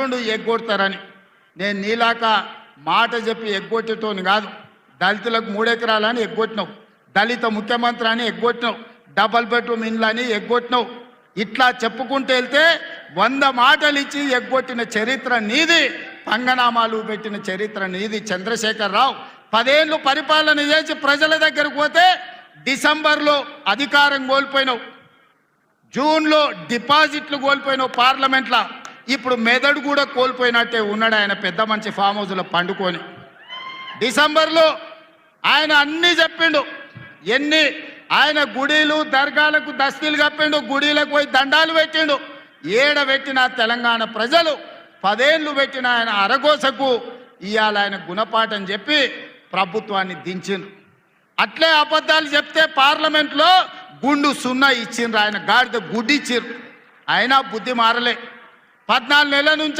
అంటుండు ఎగ్గొడతారని నేను నీలాక మాట చెప్పి ఎగ్గొట్టేటోని కాదు. దళితులకు మూడెకరాలని ఎగ్గొట్టినావు దళిత ముఖ్యమంత్రి అని ఎగ్గొట్టినావు డబల్ బెడ్రూమ్ ఇండ్లు అని ఎగ్గొట్టినావు ఇట్లా చెప్పుకుంటూ వెళ్తే వంద మాటలు ఇచ్చి ఎగ్గొట్టిన చరిత్ర నీది పంగనామాలు పెట్టిన చరిత్ర నీది చంద్రశేఖరరావు. పదేళ్ళు పరిపాలన చేసి ప్రజల దగ్గరకు పోతే డిసెంబర్లో అధికారం కోల్పోయినావు. జూన్లో డిపాజిట్లు కోల్పోయినావు పార్లమెంట్లో. ఇప్పుడు మెదడు కూడా కోల్పోయినట్టే ఉన్నాడు ఆయన పెద్ద మంచి ఫామ్ హౌస్లో పండుకొని. డిసెంబర్లో ఆయన అన్నీ చెప్పిండు. ఎన్ని? ఆయన గుడిలు దర్గాలకు దస్తీలు కప్పిండు గుడిలకు పోయి దండాలు పెట్టిండు. ఏడ పెట్టిన తెలంగాణ ప్రజలు పదేళ్ళు పెట్టిన ఆయన అరగోసకు ఇవాళ ఆయన గుణపాఠం చెప్పి ప్రభుత్వాన్ని దించిండ్రు అట్లే అబద్ధాలు చెప్తే పార్లమెంట్లో గుండు సున్నా ఇచ్చిండ్రు ఆయన గాడిద గుడ్డిచ్చిర్రు అయినా బుద్ధి మారలే. పద్నాలుగు నెలల నుంచి